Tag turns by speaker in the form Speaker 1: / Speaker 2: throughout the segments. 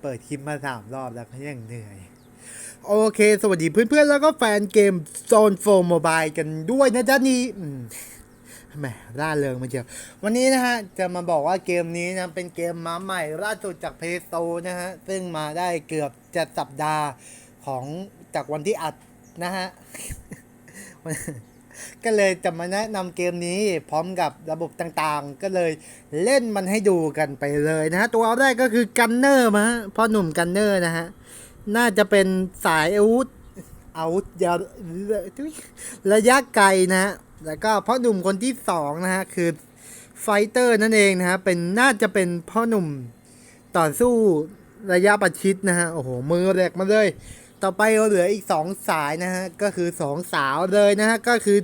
Speaker 1: เปิดคลิปมาสามรอบแล้วก็ยังเหนื่อย โอเค สวัสดีเพื่อนๆ แล้วก็แฟนเกมโซนโฟมโมบายกันด้วยนะจ๊ะนี่แหมร่าเริงมาเชียววันนี้นะฮะ จะมาบอกว่าเกมนี้นะ เป็นเกมมาใหม่ล่าสุดจากเพย์โซนะฮะ ซึ่งมาได้เกือบจะสัปดาห์ของจากวันที่อัดนะฮะ ก็เลยจะมาแนะนำเกมนี้พร้อมกับระบบต่างๆ ก็เลยเล่นมันให้ดูกันไปเลยนะฮะ ตัวแรกก็คือกันเนอร์มาฮะพ่อหนุ่มกันเนอร์นะฮะ น่าจะเป็นสายอาวุธอาวุธยาวระยะไกลนะฮะ แล้วก็พ่อหนุ่มคนที่สองนะฮะ คือไฟเตอร์นั่นเองนะฮะ เป็นน่าจะเป็นพ่อหนุ่มต่อสู้ระยะประชิดนะฮะ โอ้โห มือแรกมาเลย ต่อไปเราเหลืออีกสองสายนะฮะ ก็คือสองสาวเลยนะฮะ ก็คือ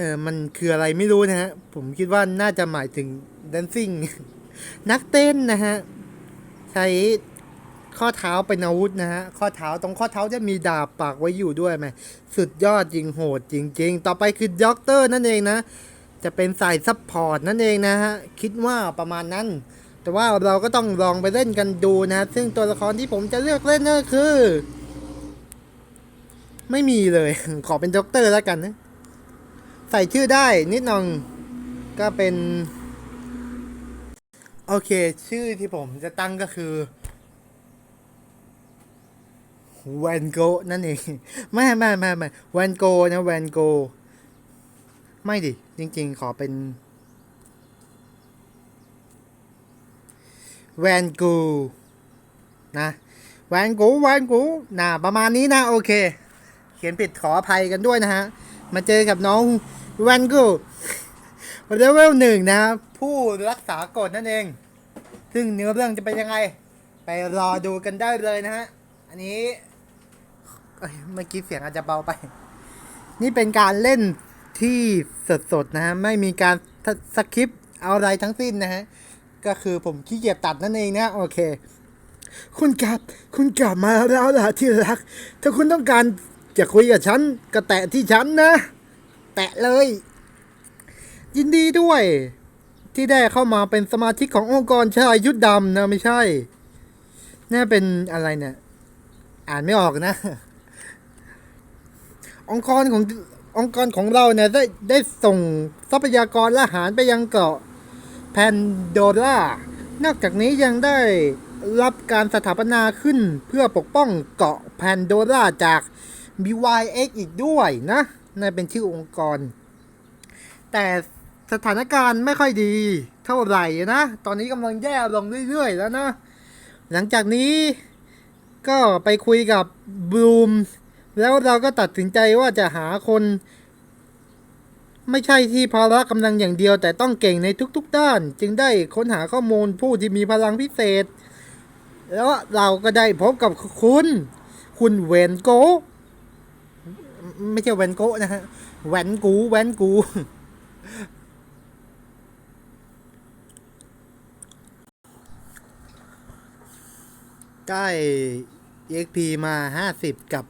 Speaker 1: เออมันคืออะไรไม่รู้นะฮะ ผมคิดว่าน่าจะหมายถึง dancing นักเต้นนะฮะ ใช้ข้อเท้าเป็นอาวุธนะฮะ ข้อเท้าตรงข้อเท้าจะมีดาบปักไว้อยู่ด้วยไหมสุดยอดจริงโหดจริง ๆ ต่อไปคือด็อกเตอร์นั่นเองนะ จะเป็นสายซัพพอร์ตนั่นเองนะฮะ คิดว่าประมาณนั้น แต่ว่าเราก็ต้องลองไปเล่นกันดูนะ ซึ่งตัวละครที่ผมจะเลือกเล่นนั่นก็คือ ไม่มีเลย ขอเป็นด็อกเตอร์แล้วกันนะ ใส่ชื่อได้นิดน่องก็เป็น โอเค ชื่อที่ผมจะตั้งก็คือแวนโกนั่นเองไม่ไม่ไม่ไม่แวนโกนะแวนโกไม่ดิ จริง ๆ ขอเป็นแวนกูนะแวนกูแวนกูนะประมาณนี้นะ โอเค เขียนผิดขออภัยกันด้วยนะฮะ มาเจอกับน้อง วนกูเลเวลหนึ่งนะผู้รักษากฎนั่นเอง ซึ่งเนื้อเรื่องจะเป็นยังไง ไปรอดูกันได้เลยนะฮะ อันนี้เมื่อกี้เสียงอาจจะเบาไป นี่เป็นการเล่นที่สดๆนะฮะ ไม่มีการสคริปต์อะไรทั้งสิ้นนะฮะ ก็คือผมขี้เกียจตัดนั่นเองนะ โอเค คุณกลับ คุณกลับมาแล้วล่ะที่รัก ถ้าคุณต้องการจะคุยกับฉันก็แตะที่ฉันนะ แตะเลย ยินดีด้วย ที่ได้เข้ามาเป็นสมาชิกขององค์กรชายยุดดำนะไม่ใช่น่าเป็นอะไรเนี่ย อ่านไม่ออกนะ องค์กรขององค์กรของเราเนี่ยได้ได้ส่งทรัพยากรและอาหารไปยังเกาะแพนโดร่านอกจากนี้ยังได้รับการสถาปนาขึ้นเพื่อปกป้องเกาะแพนโดร่าจาก BYX อีกด้วยนะ นั่นเป็นชื่อองค์กร แต่สถานการณ์ไม่ค่อยดีเท่าไหร่นะ ตอนนี้กำลังแย่ลงเรื่อย ๆ แล้วนะ หลังจากนี้ก็ไปคุยกับบลูม แล้วเราก็ตัดสินใจว่าจะหาคน ไม่ใช่ที่ภาระกำลังอย่างเดียว แต่ต้องเก่งในทุก ๆ ด้าน จึงได้ค้นหาข้อมูลผู้ที่มีพลังพิเศษ แล้วเราก็ได้พบกับคุณ คุณเวนโก ไม่ใช่เวนโกนะฮะแวนกูแวนกูได้ EXP มา50กับ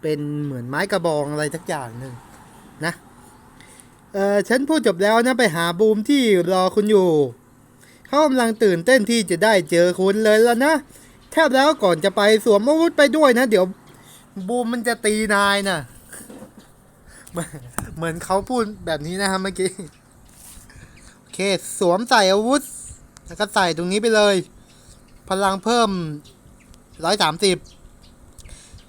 Speaker 1: เป็นเหมือนไม้กระบองอะไรทักอย่างหนึ่งนะ เออฉันพูดจบแล้วนะ ไปหาบูมที่รอคุณอยู่ เขากำลังตื่นเต้นที่จะได้เจอคุณเลยแล้วนะ แทบแล้วก่อนจะไปสวมอาวุธไปด้วยนะ เดี๋ยวบูมมันจะตีนายนะเหมือน เหมือนเขาพูดแบบนี้นะครับเมื่อกี้ โอเค สวมใส่อาวุธ แล้วก็ใส่ตรงนี้ไปเลย พลังเพิ่มร้อยสามสิบ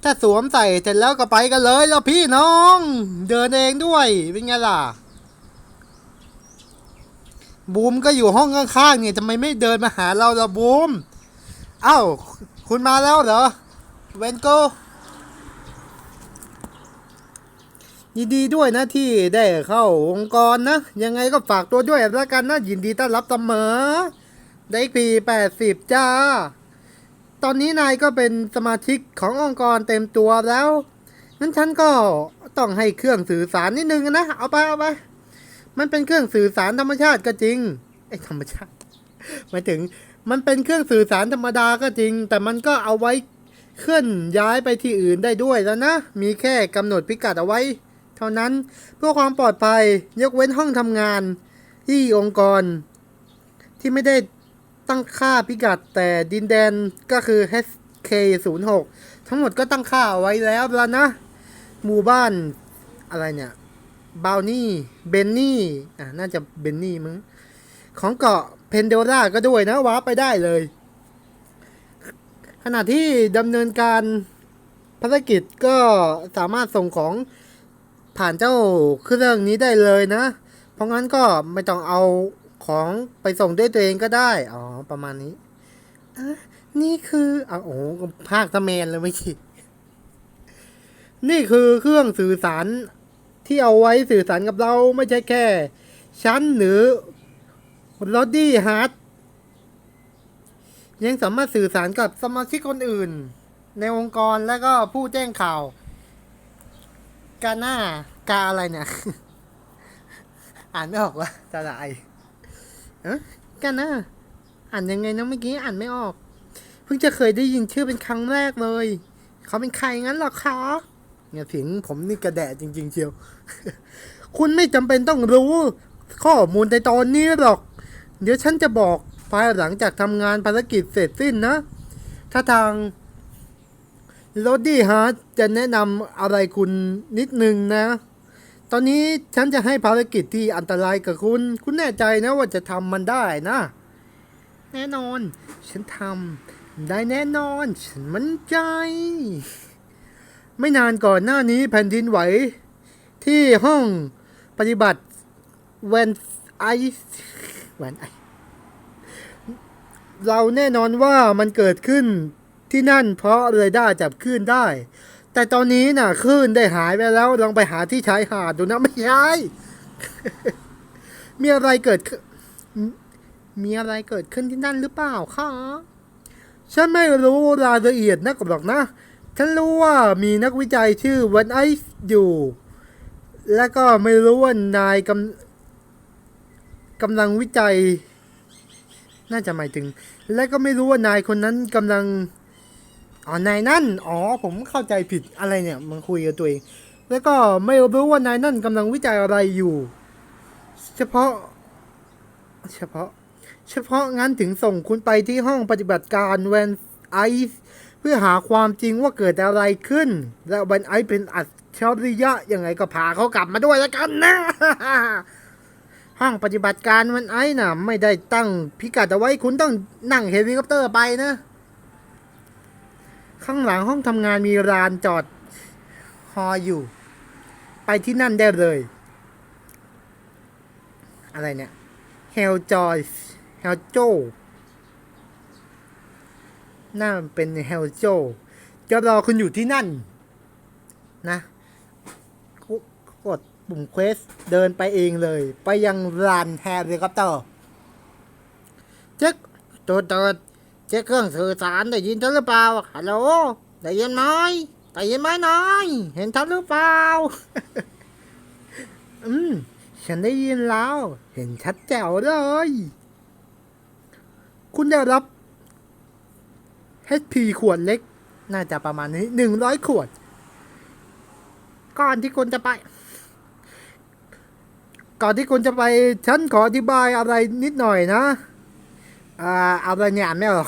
Speaker 1: ถ้าสวมใส่เสร็จแล้วก็ไปกันเลยแล้วพี่น้อง เดินเองด้วย เป็นไงล่ะ บูมก็อยู่ห้องข้างๆเนี่ยทำไมไม่เดินมาหาเราล่ะบูม เอ้า คุณมาแล้วเหรอ เวนโก ยินดีด้วยนะที่ได้เข้าองค์กรนะ ยังไงก็ฝากตัวด้วยแล้วกันนะยินดีต้อนรับเสมอ ได้พีแปดสิบจ้า ตอนนี้นายก็เป็นสมาชิกขององค์กรเต็มตัวแล้วงั้นฉันก็ต้องให้เครื่องสื่อสารนิดนึงนะ เอาไปเอาไป มันเป็นเครื่องสื่อสารธรรมชาติก็จริงไอ้ธรรมชาติหมายถึงมันเป็นเครื่องสื่อสารธรรมดาก็จริง แต่มันก็เอาไว้เคลื่อนย้ายไปที่อื่นได้ด้วยแล้วนะ มีแค่กำหนดพิกัดเอาไว้ เท่านั้นเพื่อความปลอดภัยยกเว้นห้องทำงาน ที่องค์กร ที่ไม่ได้ตั้งค่าพิกัดแต่ดินแดนก็คือ HK06 ทั้งหมดก็ตั้งค่าเอาไว้แล้วแล้วนะ หมู่บ้านอะไรเนี่ยบาวนี่เบนนี่อะน่าจะเบนนี่มั้งของเกาะเพนเดล่าก็ด้วยนะว้าไปได้เลย ขณะที่ดำเนินการภารกิจก็สามารถส่งของ ผ่านเจ้าเครื่องนี้ได้เลยนะ เพราะงั้นก็ไม่ต้องเอาของไปส่งด้วยตัวเองก็ได้ อ๋อ ประมาณนี้อะนี่คืออะโอ้ภาคตะเมนเลยไม่คิดนี่คือเครื่องสื่อสารที่เอาไว้สื่อสารกับเราไม่ใช่แค่ฉันหรือลอดดี้ฮาร์ดยังสามารถสื่อสารกับสมาชิกคนอื่น ในองค์กรและก็ผู้แจ้งข่าว กาหน้ากาอะไรเนี่ย อ่านไม่ออกว่าจะอะไรเอ๊ะกาหน้า อ่านยังไงนะเมื่อกี้อ่านไม่ออก เพิ่งจะเคยได้ยินชื่อเป็นครั้งแรกเลย เขาเป็นใครงั้นหรอคะเนี่ยเสียงผมนี่กระแดะจริง ๆ เชียว คุณไม่จำเป็นต้องรู้ ข้อมูลในตอนนี้หรอก เดี๋ยวฉันจะบอกภายหลังจากทำงานภารกิจเสร็จสิ้นนะ ถ้าทาง โรดดี้ฮาร์ดจะแนะนำอะไรคุณนิดนึงนะ ตอนนี้ฉันจะให้ภารกิจที่อันตรายกับคุณ คุณแน่ใจนะว่าจะทำมันได้นะ แน่นอน ฉันทำได้แน่นอน ฉันมั่นใจ ไม่นานก่อนหน้านี้แผ่นดินไหว ที่ห้องปฏิบัติแวนไอแวนไอเราแน่นอนว่ามันเกิดขึ้น ที่นั่นเพราะเรดาร์จับคลื่นได้ แต่ตอนนี้น่ะคลื่นได้หายไปแล้วลองไปหาที่ชายหาดดูนะไม่ใช่มีอะไรเกิดขึ้นมีอะไรเกิดขึ้นที่นั่นหรือเปล่าคะฉันไม่รู้รายละเอียดนักหรอกนะ ฉันรู้ว่ามีนักวิจัยชื่อวันไอซ์อยู่ และก็ไม่รู้ว่านายกำกำลังวิจัย น่าจะหมายถึง และก็ไม่รู้ว่านายคนนั้นกำลัง อ๋อนายนั่น อ๋อ ผมเข้าใจผิดอะไรเนี่ย มันคุยกับตัวเอง แล้วก็ไม่รู้ว่านายนั่นกำลังวิจัยอะไรอยู่ เฉพาะ เฉพาะ เฉพาะงั้นถึงส่งคุณไปที่ห้องปฏิบัติการแวนไอซ์เพื่อหาความจริงว่าเกิดอะไรขึ้น และแวนไอซ์เป็นอัจฉริยะยังไงก็พาเขากลับมาด้วยแล้วกันนะห้องปฏิบัติการแวนไอซ์น่ะ ไม่ได้ตั้งพิกัดเอาไว้คุณต้องนั่งเฮลิคอปเตอร์ไปนะ ข้างหลังห้องทำงานมีลานจอดฮออยู่ ไปที่นั่นได้เลย อะไรเนี่ยเฮลจอยเฮลโจน่าเป็นเฮลโจจะรอคุณอยู่ที่นั่น นะกกดปุ่มเควสเดินไปเองเลย ไปยังลานแฮร์รี่คอปเตอร์เช็คตัวเติด ช็คเครื่องสื่อสารได้ยินฉันหรือเปล่า ฮัลโหล ได้ยินไหมได้ยินไหมนายเห็นฉันหรือเปล่า อืม ฉันได้ยินแล้ว เห็นชัดแจ๋วเลย คุณได้รับ HP ขวดเล็ก น่าจะประมาณนี้หนึ่งร้อยขวด ก่อนที่คุณจะไป ก่อนที่คุณจะไป ฉันขออธิบายอะไรนิดหน่อยนะ อาอะไรเนี่ยานไม่ออก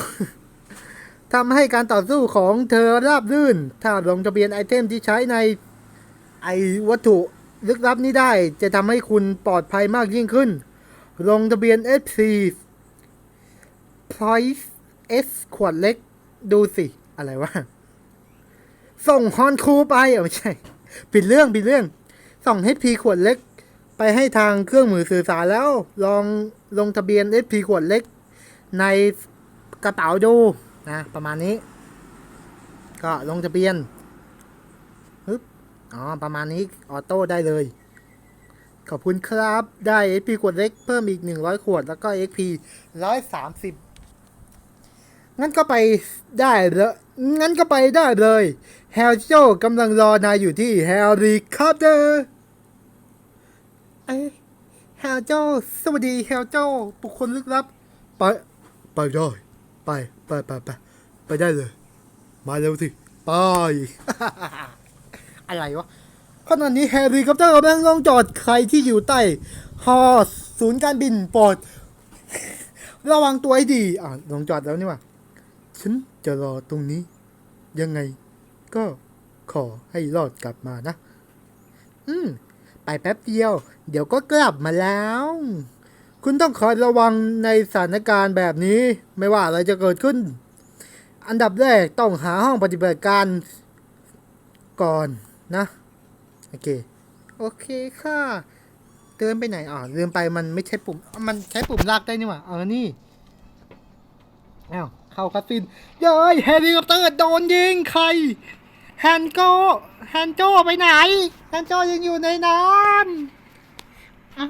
Speaker 1: ทำให้การต่อสู้ของเธอราบรื่น ถ้าลงทะเบียนไอเทมที่ใช้ในไอวัตถุลึกลับนี้ได้ จะทำให้คุณปลอดภัยมากยิ่งขึ้น ลงทะเบียน FC Price S ขวดเล็ก ดูสิ อะไรวะ ส่งฮอนคูไปเออไม่ใช่ ปิดเรื่องปิดเรื่อง ส่ง HP ขวดเล็ก ไปให้ทางเครื่องมือสื่อสารแล้ว ลองลงทะเบียน HP ขวดเล็ก ในกระเป๋าดูนะประมาณนี้ ก็ลงทะเบียนอ๋อประมาณนี้ออโต้ได้เลย ขอบคุณครับได้ XP ขวดเล็กเพิ่มอีก 100 ขวด แล้วก็ XP 130 งั้นก็ไปได้เลยงั้นก็ไปได้เลยแฮลโจกำลังรอนายอยู่ที่แฮร์รี่คอปเตอร์เอ้แฮลโจสวัสดีแฮลโจบุคคลลึกลับไป ไปได้ไปไปไปไปไปได้เลย มาเร็วสิไป อะไรวะขณะนี้แฮร์รี่คอปเตอร์กำลังลงจอดใครที่อยู่ใต้ฮอศูนย์การบินโปรดระวังตัวให้ดี อะลงจอดแล้วนี่ว่าฉันจะรอตรงนี้ ยังไง ก็ขอให้รอดกลับมานะ อืม ไปแป๊บเดียว เดี๋ยวก็กลับมาแล้ว คุณต้องคอยระวังในสถานการณ์แบบนี้ ไม่ว่าอะไรจะเกิดขึ้น อันดับแรกต้องหาห้องปฏิบัติการก่อนนะ โอเค โอเคค่ะเดินไปไหนอ่าลืมไปมันไม่ใช่ปุ่ม มันใช้ปุ่มลากได้นี่หว่าเออนี่อ้าวเข้าคาสินเย้ยเฮลิคอปเตอร์โดนยิงใครแฮนโกแฮนโจไปไหนแฮนโจยังอยู่ในนั้นอะ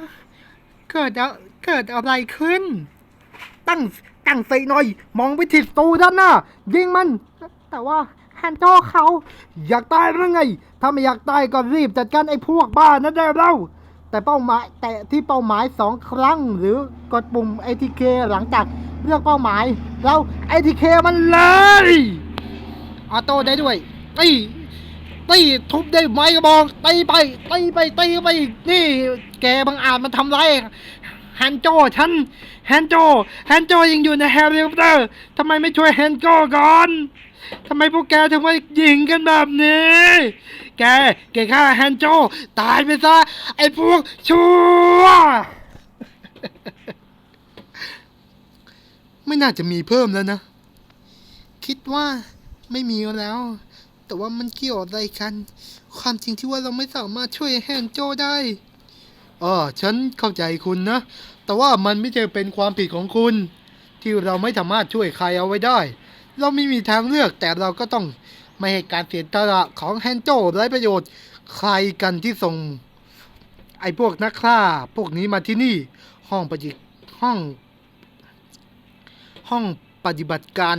Speaker 1: เกิดอะ เกิดอะไรขึ้น ตั้งตั้งใส่หน่อย มองไปที่ประตูด้านหน้า ยิงมัน แต่ว่าแฮนโจเขา อยากตายหรือไง ถ้าไม่อยากตายก็รีบจัดการไอ้พวกบ้านั้นได้แล้วแต่เป้าหมายแต่ที่เป้าหมายสองครั้งหรือกดปุ่ม ATK หลังจากเลือกเป้าหมายเรา ATK มันเลยออโต้ได้ด้วยตีตีทุบได้ไม้กระบอกตีไปตีไปตีไปนี่ แกบังอาจมันทำไราย ฮนโจฉันแฮนโจแฮนโจยังอยู่ในแฮร์รี่พอตเตอร์ทำไมไม่ช่วยแฮนโจก่อนทำไมพวกแกถึงมายิงกันแบบนี้ แกแกฆ่าแฮนโจ ตายไปซะ ไอ้พวกชั่ว ไม่น่าจะมีเพิ่มแล้วนะ คิดว่าไม่มีแล้ว แต่ว่ามันเกี่ยวอะไรกัน ความจริงที่ว่าเราไม่สามารถช่วยแฮนโจได้ อ๋อฉันเข้าใจคุณนะ แต่ว่ามันไม่ใช่เป็นความผิดของคุณ ที่เราไม่สามารถช่วยใครเอาไว้ได้ เราไม่มีทางเลือกแต่เราก็ต้องไม่ให้การเสียสละของแฮนโจไร้ประโยชน์ใครกันที่ส่ง ไอ้พวกนักฆ่า พวกนี้มาที่นี่ ห้องปฏิห้อง ห้องปฏิบัติการ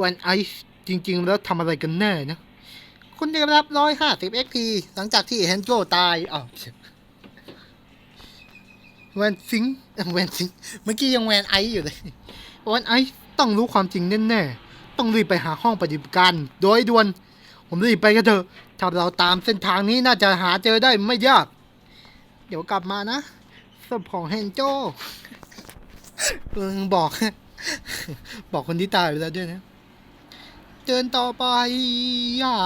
Speaker 1: วันไอซ์จริง ๆ แล้วทำอะไรกันแน่นะ คุณได้รับร้อยห้าสิบ XP หลังจากที่แฮนโจตายอ้าว แวนซิงแวนซิงเมื่อกี้ยังแวนไออยู่เลยแวนไอต้องรู้ความจริงแน่ๆต้องรีบไปหาห้องปฏิบัติการโดยด่วน ผมรีบไปกันเถอะถ้าเราตามเส้นทางนี้น่าจะหาเจอได้ไม่ยาก เดี๋ยวกลับมานะศพของแฮนโจเออบอก บอกคนที่ตายไปแล้วด้วยนะ เดินต่อไปอย่า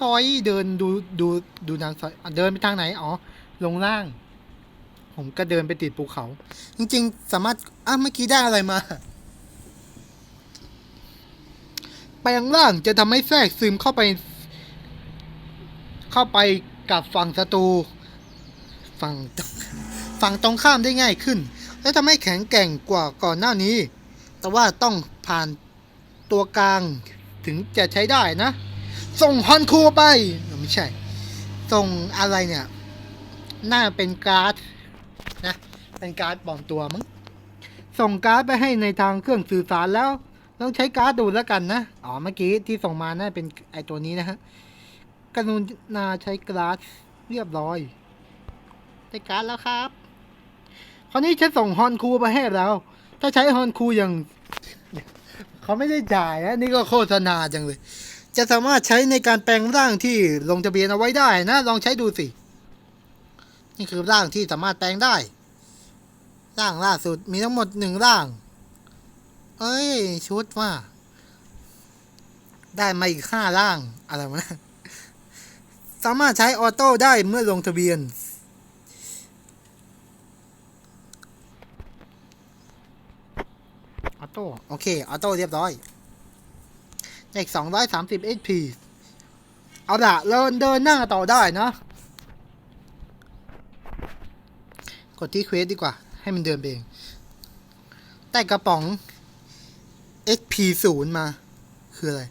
Speaker 1: ถอยเดินดูดูดูนางสอยอ่เดินไปทางไหน อ๋อ ลงล่าง ผมก็เดินไปติดภูเขา จริง ๆ สามารถอะเมื่อกี้ได้อะไรมาแปลงร่างจะทำให้แทรกซึมเข้าไป เข้าไปกับฝั่งศัตรูฝั่งฝั่งตรงข้ามได้ง่ายขึ้น และทำให้แข็งแกร่งกว่าก่อนหน้านี้ แต่ว่าต้องผ่านตัวกลางถึงจะใช้ได้นะ ส่งฮอนคูไปไม่ใช่ ส่งอะไรเนี่ย น่าเป็นการ์ด นะเป็นการ์ดปลอมตัวมั้งส่งการ์ดไปให้ในทางเครื่องสื่อสารแล้วลองใช้การ์ดดูแล้วกันนะอ๋อเมื่อกี้ที่ส่งมาน่าเป็นไอตัวนี้นะฮะกรุณาใช้การ์ดเรียบร้อยได้การ์ดแล้วครับคราวนี้ฉันส่งฮอนคูไปให้แล้วถ้าใช้ฮอนคูอย่างเขาไม่ได้จ่ายนะนี่ก็โฆษณาจังเลย จะสามารถใช้ในการแปลงร่างที่ลงทะเบียนเอาไว้ได้นะ ลองใช้ดูสิ นี่คือร่างที่สามารถแปลงได้ ร่างล่าสุดมีทั้งหมดหนึ่งร่าง เอ้ย ชุดว่า ได้มาอีกห้าร่าง อะไรวะนะสามารถใช้ออโต้ได้เมื่อลงทะเบียน ออโต้ โอเค ออโต้เรียบร้อยอีกสองร้อยสามสิบ HP เอาละเดินเดินหน้าต่อได้นะ กดที่เควสดีกว่า ให้มันเดินไปเองแต่กระป๋อง XP ศูนย์มา คืออะไร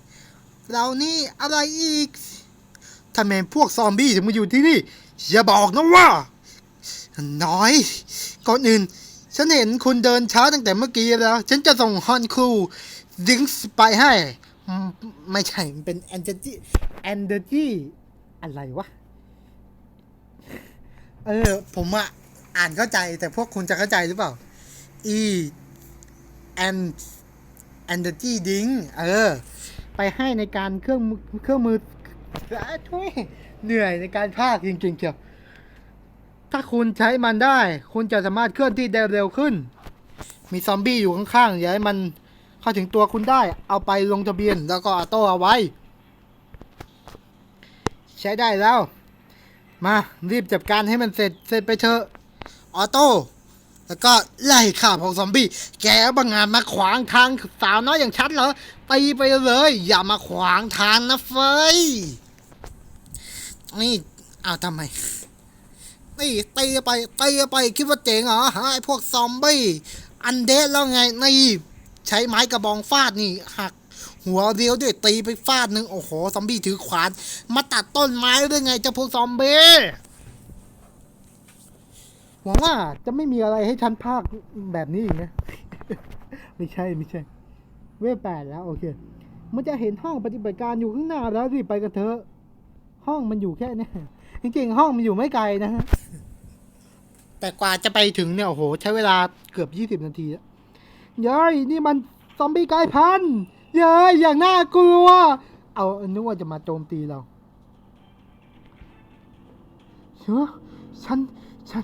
Speaker 1: เรานี่อะไรอีกทำไมพวกซอมบี้ถึงมาอยู่ที่นี่ อย่าบอกนะว่า น้อย ก่อนอื่น ฉันเห็นคุณเดินช้าตั้งแต่เมื่อกี้แล้ว ฉันจะส่งฮอนคูดิงส์ไปให้ ไม่ใช่ มันเป็นแอนเจจีแอนเดอร์จีอะไรวะ เออ ผมอะ อ่านเข้าใจแต่พวกคุณจะเข้าใจหรือเปล่า E and energy drink เออ ไปให้ในการเครื่องมือเครื่องมืออะทุยเหนื่อยในการพากจริงๆเชียวถ้าคุณใช้มันได้ คุณจะสามารถเคลื่อนที่ได้เร็วขึ้น มีซอมบี้อยู่ข้างๆอย่าให้มันเข้าถึงตัวคุณได้ เอาไปลงทะเบียนแล้วก็ออโต้เอาไว้ ใช้ได้แล้ว มารีบจัดการให้มันเสร็จเสร็จไปเถอะ ออโต้แล้วก็ไล่ข่าพวกซอมบี้ แกบังงานมาขวางทางสาวน้อยอย่างฉันเหรอตีไปเลย อย่ามาขวางทางนะเฟยนี่เอาทำไม นี่ตีไปตีไปคิดว่าเจ๋งเหรอฮะไอพวกซอมบี้ อันเดดแล้วไงนี่ใช้ไม้กระบองฟาดนี่หักหัวเรียวด้วยตีไปฟาดหนึ่งโอ้โห ซอมบี้ถือขวาน มาตัดต้นไม้ด้วยไงเจ้าพวกซอมบี้ หวังว่าจะไม่มีอะไรให้ฉันภาคแบบนี้อีกนะ ไม่ใช่ไม่ใช่ เวฟแปดแล้วโอเค มันจะเห็นห้องปฏิบัติการอยู่ข้างหน้าแล้วรีบไปกันเถอะห้องมันอยู่แค่นี้จริงๆห้องมันอยู่ไม่ไกลนะฮะแต่กว่าจะไปถึงเนี่ยโอ้โห ใช้เวลาเกือบยี่สิบนาทีแล้วเย้ยนี่มันซอมบี้กลายพันธุ์เย้ยอย่างน่ากลัว เอานึกว่าจะมาโจมตีเราเชื่อฉันฉัน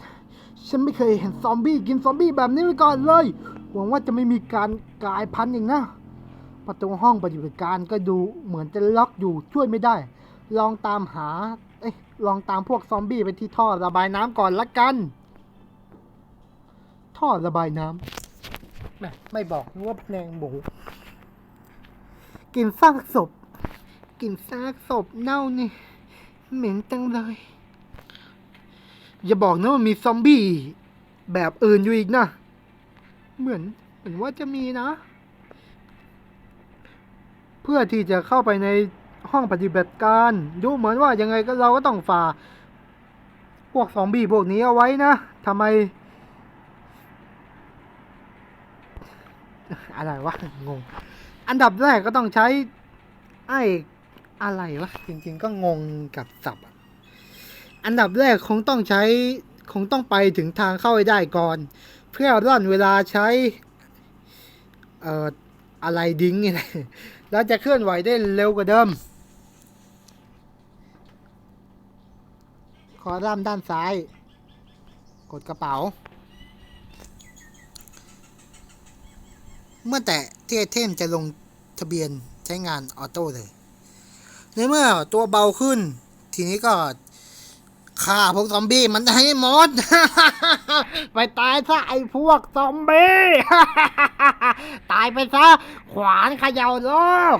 Speaker 1: ฉันไม่เคยเห็นซอมบี้กินซอมบี้แบบนี้มาก่อนเลย หวังว่าจะไม่มีการกลายพันธุ์อย่างนะ ประตูห้องปฏิบัติการก็ดูเหมือนจะล็อกอยู่ช่วยไม่ได้ ลองตามหา เอ้ย ลองตามพวกซอมบี้ไปที่ท่อระบายน้ำก่อนละกัน ท่อระบายน้ำแม่ไม่บอกนึกว่าแผนงหมูกลินซากศพกลินซากศพเน่านี่เหม็นจังเลย อย่าบอกนะว่ามีซอมบี้แบบอื่นอยู่อีกนะ เหมือนเหมือนว่าจะมีนะ เพื่อที่จะเข้าไปในห้องปฏิบัติการ ดูเหมือนว่ายังไงก็เราก็ต้องฝ่า พวกซอมบี้พวกนี้เอาไว้นะทำไม อะไรวะ งง อันดับแรกก็ต้องใช้ ไอ้ อะไรวะ จริง ๆ ก็งงกับศัพท์ อันดับแรกคงต้องใช้คงต้องไปถึงทางเข้าให้ได้ก่อน เพื่อร่อนเวลาใช้ เอ่อ อะไรดิ้งนี่และแล้วจะเคลื่อนไหวได้เร็วกว่าเดิม คอร่ามด้านซ้าย กดกระเป๋า เมื่อแต่ที่ไอเทมจะลงทะเบียนใช้งานออโต้เลย ในเมื่อตัวเบาขึ้น ทีนี้ก็ ฆ่าพวกซอมบี้มันให้หมด ไปตายซะไอ้พวกซอมบี้ ตายไปซะ ขวานเขย่าโลก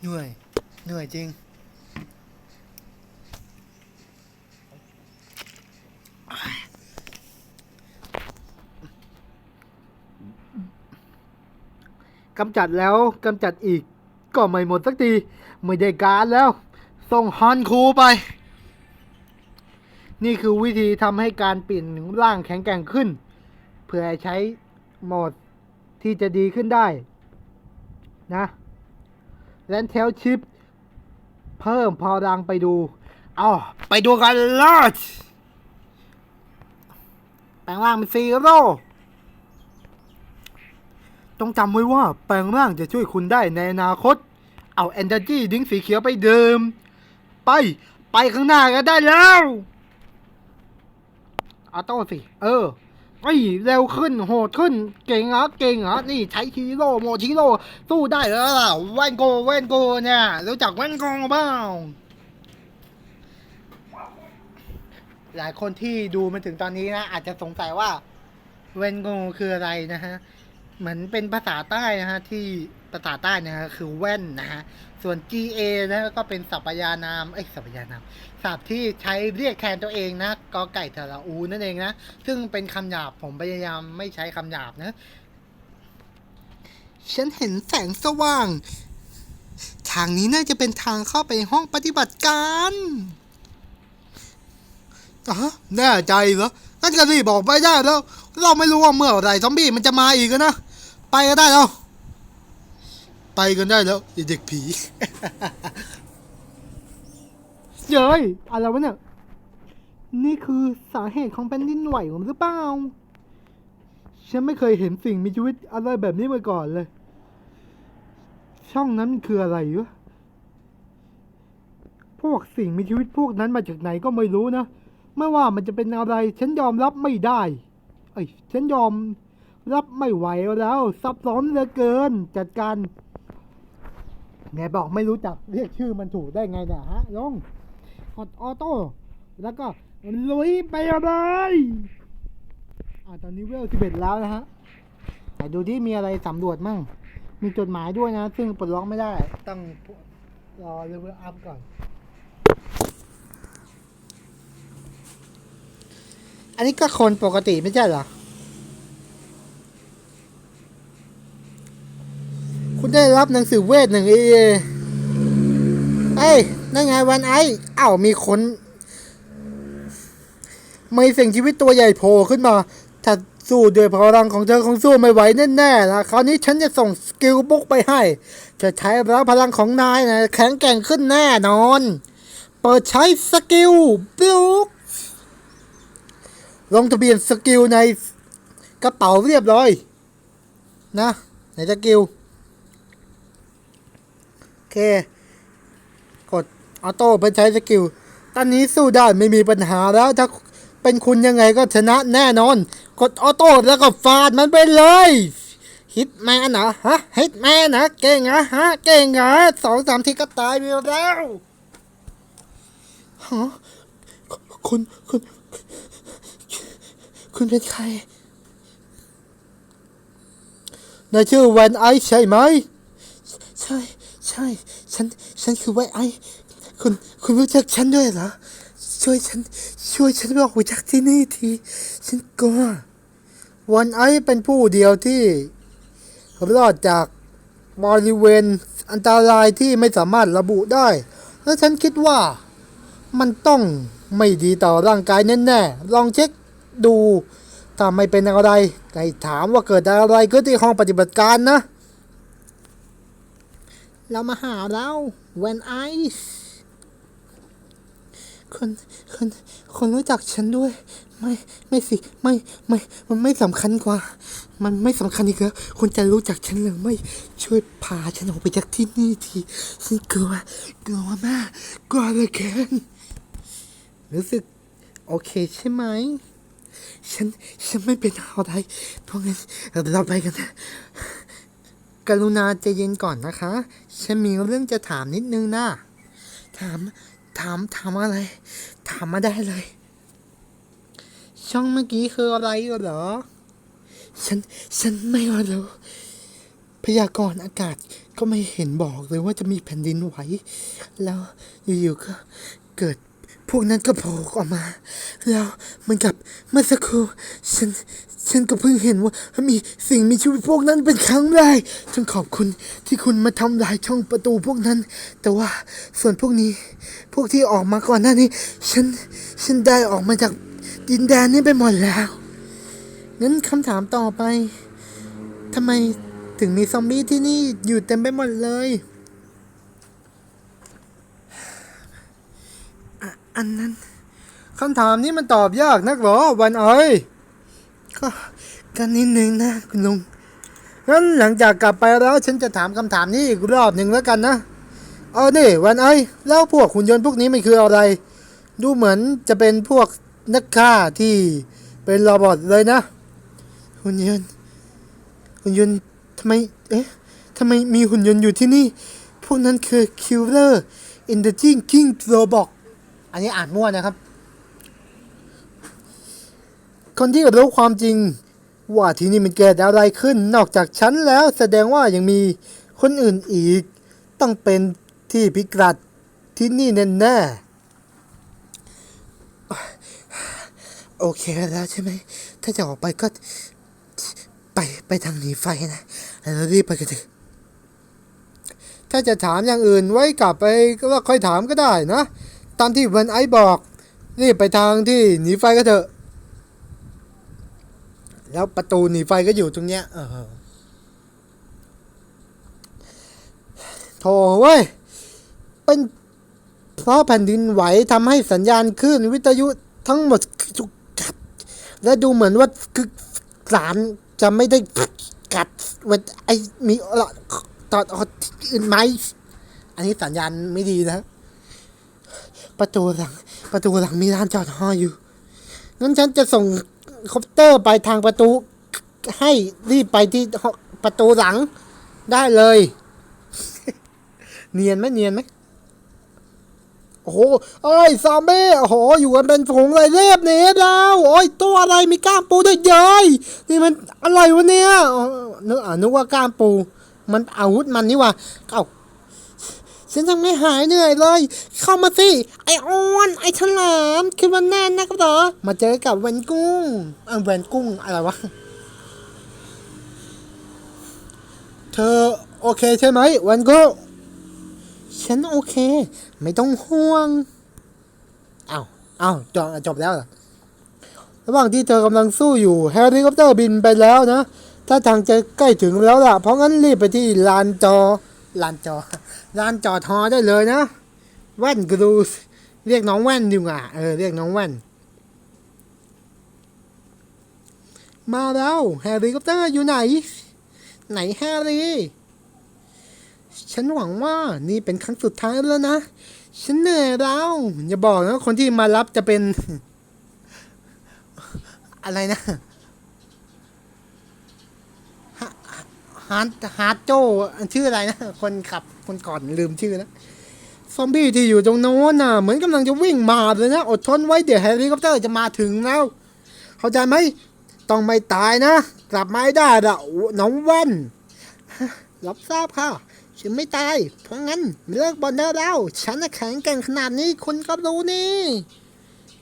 Speaker 1: เหนื่อย เหนื่อยจริง กำจัดแล้ว กำจัดอีก ก็ไม่หมดสักที ไม่ได้การแล้ว ส่งฮอนคูไป นี่คือวิธีทำให้การเปลี่ยนร่างแข็งแกร่งขึ้น เพื่อใช้โหมดที่จะดีขึ้นได้ นะแลนเทลชิป เพิ่มพอดังไปดู เอาไปดูกันเลยแปลงร่างเป็นซีโร่ ต้องจำไว้ว่าแปลงร่างจะช่วยคุณได้ในอนาคต เอาแอนเ r อร์จีดิ้งสีเขียวไปเดิม ไป ไปข้างหน้ากันได้แล้วออโต้สิ เออไอ้เร็วขึ้นโหดขึ้น เก่งเหรอเก่งเหรอนี่ใช้ฮีโร่โมดฮีโร่สู้ได้แล้วล่ะแวนโกแวนโกเนี่ยรู้จักแวนโกเปล่าหลายคนที่ดูมาถึงตอนนี้นะ อาจจะสงสัยว่าเวนโกคืออะไรนะฮะ เหมือนเป็นภาษาใต้นะฮะที่ภาษาใต้นะฮะคือแว่นนะฮะส่วน GA นะก็เป็นสัพยานามเอ้ยสัพยานามศัพท์ที่ใช้เรียกแทนตัวเองนะกอไก่ทะละอูนั่นเองนะซึ่งเป็นคำหยาบผมพยายามไม่ใช้คำหยาบนะฉันเห็นแสงสว่าง ทางนี้น่าจะเป็นทางเข้าไปห้องปฏิบัติการอะแน่ใจเหรองั้นก็รีบบอกไปได้แล้ว เราไม่รู้ว่าเมื่อไหรซอมบี้มันจะมาอีกนะ ไปก็ได้แล้ว ไปกันได้แล้วเด็กผี เย้ยอะไรวะเนี่ย นี่คือสาเหตุของแผ่นดินไหวหรือเปล่า ฉันไม่เคยเห็นสิ่งมีชีวิตอะไรแบบนี้มาก่อนเลย ช่องนั้นมันคืออะไรวะ พวกสิ่งมีชีวิตพวกนั้นมาจากไหนก็ไม่รู้นะ ไม่ว่ามันจะเป็นอะไร ฉันยอมรับไม่ได้ เอ้ยฉันยอมรับไม่ไหวแล้ว ซับซ้อนเหลือเกิน จัดการไงบอกไม่รู้จักเรียกชื่อมันถูกได้ไงเนี่ยฮะลงกดออโต้แล้วก็ลุยไปเลยอ่าตอนนี้เวลสิบเอ็ดแล้วนะฮะแต่ดูที่มีอะไรสำรวจมั่ง มีจดหมายด้วยนะ ซึ่งปลดล็อกไม่ได้ ต้องรอเลเวลอัพก่อน นนี้ก็คนปกติไม่ใช่เหรอ คุณได้รับหนังสือเวทหนึ่งเอเอ้ยนั่นไงวันไอเอ้ามีคนมีสิ่งชีวิตตัวใหญ่โผล่ขึ้นมาถ้าสู้ด้วยพลังของเธอคงสู้ไม่ไหวแน่ๆนะคราวนี้ฉันจะส่งสกิลบุ๊กไปให้ จะใช้แล้วพลังของนายนะแข็งแกร่งขึ้นแน่นอน เปิดใช้สกิลบุ๊ก ลงทะเบียนสกิลในกระเป๋าเรียบร้อย นะในสกิลโอเค กดออโต้เพื่อใช้สกิลตอนนี้สู้ได้ไม่มีปัญหาแล้วถ้าเป็นคุณยังไงก็ชนะแน่นอน กดออโต้แล้วก็ฟาดมันไปเลยฮิตแมนนะฮะฮิตแมนนะเก่งนะฮะเก่งนะสองสามทีก็ตายไปแล้วฮะคุณคุณ คุณเป็นใคร นายชื่อแวนไอใช่ไหม ใช่ ใช่ ฉัน ฉันคือแวนไอ คุณ คุณรู้จักฉันด้วยเหรอ ช่วยฉัน ช่วยฉันออกไปจากที่นี่ที ฉันกลัววันไอเป็นผู้เดียวที่รอดจากบริเวณอันตรายที่ไม่สามารถระบุได้ และฉันคิดว่ามันต้องไม่ดีต่อร่างกายแน่ๆ ลองเช็ค ดูถ้าไม่เป็นอะไรไก่ถามว่าเกิดอะไรขึ้นที่ห้องปฏิบัติการนะ เรามาหาเราเวนไอซ์คนคนคนรู้จักฉันด้วย ไม่ไม่สิไม่ไม่มันไม่สำคัญกว่า มันไม่สำคัญอีกแล้วคุณจะรู้จักฉันหรือไม่ช่วยพาฉันออกไปจากที่นี่ทีฉันกลัวกลัวมากกลัวเหลือเกินรู้สึกโอเคใช่ไหม ฉัน ฉันไม่เป็นอะไรเพราะงั้นเราไปกันนะกรุณาใจเย็นก่อนนะคะ ฉันมีเรื่องจะถามนิดนึงนะถาม ถาม ถามอะไร ถามมาได้เลย ช่องเมื่อกี้คืออะไรเหรอ ฉัน ฉันไม่รู้ พยากรณ์อากาศก็ไม่เห็นบอกเลยว่าจะมีแผ่นดินไหว แล้วอยู่ๆก็เกิด พวกนั้นก็โผล่ออกมา แล้วเหมันกับเมื่อสักครู่ฉันฉันก็เพิ่งเห็นว่ามีสิ่งมีชีวิตพวกนั้นเป็นครั้งแรกฉันขอบคุณที่คุณมาทำลายช่องประตูพวกนั้น แต่ว่าส่วนพวกนี้พวกที่ออกมาก่อนหน้านี้ ฉันฉันได้ออกมาจากดินแดนนี้ไปหมดแล้วงั้นคำถามต่อไปทำไมถึงมีซอมบี้ที่นี่อยู่เต็มไปหมดเลย อันนั้นคำถามนี้มันตอบยากนักหรอวันเอ้ยก็กันนิดนึงนะคุณลุงงั้นหลังจากกลับไปแล้วฉันจะถามคำถามนี้อีกรอบหนึ่งแล้วกันนะเอานี่วันเอ้ยแล้วพวกหุ่นยนต์พวกนี้มันคืออะไร ดูเหมือนจะเป็นพวกนักฆ่าที่เป็นโรบอทเลยนะหุ่นยนต์หุ่นยนต์ทำไมเอ๊ะทำไมมีหุ่นยนต์อยู่ที่นี่ พวกนั้นคือ Killer in the King Robot อัน อันนี้อ่านมั่วนะครับ คนที่รู้ความจริงว่าที่นี่มันเกิดอะไรขึ้น นอกจากฉันแล้วแสดงว่ายังมีคนอื่นอีก ต้องเป็นที่พิกัดที่นี่แน่ๆโอเคแล้วใช่ไหม ถ้าจะออกไปก็ ไปไปทางหนีไฟนะเรารีบไปกันเถอะถ้าจะถามอย่างอื่นไว้กลับไปก็ค่อยถามก็ได้นะ ตามที่เวนไอบอกรีบไปทางที่หนีไฟก็เถอะ แล้วประตูหนีไฟก็อยู่ตรงเนี้ยเออโถเว้ย เป็นเพราะแผ่นดินไหวทำให้สัญญาณคลื่นวิทยุทั้งหมดถูกกัด และดูเหมือนว่าคือสารจะไม่ได้กัดเวทไอมีละตอดอื่นไหม อันนี้สัญญาณไม่ดีนะ ประตูหลัง ประตูหลังมีร้านจอดห้ออยู่งั้นฉันจะส่งคอปเตอร์ไปทางประตู ให้รีบไปที่ประตูหลังได้เลย เนียนไหมเนียนไหมโอ้โหเอ้ยซอมบี้โอ้โห อยู่กันเป็นฝูงเลยเรียบเนสแล้วโอ้ยตัวอะไรมีก้ามปูด้วยเย้ยนี่มันอะไรวะเนี่ยนึกอ่านึกว่าก้ามปู มันอาวุธมันนี่ว่าเอ้า ฉันยังไม่หายเหนื่อยเลย เข้ามาสิ ไอออน ไอฉลามขึ้นมาแน่นนะครับเหรอมาเจอกับแวนกุ้งเออแวนกุ้งอะไรวะ เธอโอเคใช่ไหมแวนกุ้งฉันโอเค ไม่ต้องห่วงอ้าวอ้าวจบจบแล้วเหรอระหว่างที่เธอกำลังสู้อยู่เฮลิคอปเตอร์บินไปแล้วนะ ถ้าทางจะใกล้ถึงแล้วล่ะ เพราะงั้นรีบไปที่ลานจอลานจอ ลานจอดทอได้เลยนะแว่นกรูสเรียกน้องแว่นดีกว่าเออเรียกน้องแว่น มาแล้วแฮร์รี่คอปเตอร์อยู่ไหน ไหนแฮร์รี่ ฉันหวังว่านี่เป็นครั้งสุดท้ายแล้วนะ ฉันเหนื่อยแล้วอย่าบอกนะคนที่มารับจะเป็น อะไรนะาร์ดฮาร์ดโจชื่ออะไรนะ คนขับคนก่อนลืมชื่อแล้วซอมบี้ที่อยู่ตรงโน้นน่ะ เหมือนกำลังจะวิ่งมาเลยนะ อดทนไว้เดี๋ยวเฮลิคอปเตอร์จะมาถึงแล้ว เข้าใจไหมต้องไม่ตายนะ กลับมาให้ได้ละน้องว่นรับทราบค่ะ ฉันไม่ตาย เพราะงั้นเลิกบอลได้แล้ว ฉันแข็งแกร่งขนาดนี้คุณก็รู้นี่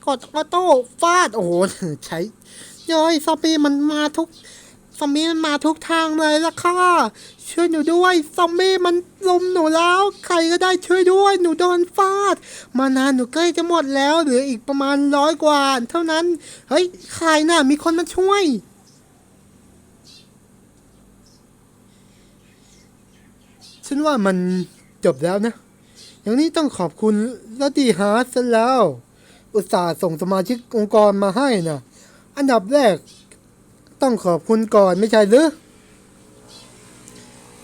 Speaker 1: กดออโต้ฟาด โอ้โห ใช้ย้อยซอมบี้มันมาทุก ซอมบี้มันมาทุกทางเลยล่ะค่ะ ช่วยหนูด้วย ซอมบี้มันลุมหนูแล้ว ใครก็ได้ช่วยด้วย หนูโดนฟาด มานานหนูใกล้จะหมดแล้วเหลืออีกประมาณร้อยกว่า เท่านั้น เฮ้ย ใครน่ะ มีคนมาช่วย ฉันว่ามันจบแล้วนะ อย่างนี้ต้องขอบคุณลัตตี้ฮาร์ดซะแล้ว อุตส่าห์ส่งสมาชิกองค์กรมาให้นะ อันดับแรก ต้องขอบคุณก่อนไม่ใช่หรือ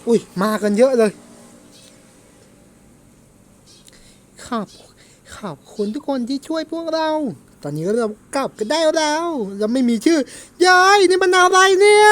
Speaker 1: อุ้ยมากันเยอะเลย ขอบขอบคุณทุกคนที่ช่วยพวกเรา ตอนนี้เรากลับกันได้แล้ว เราไม่มีชื่อ ยายนี่มันอะไรเนี่ย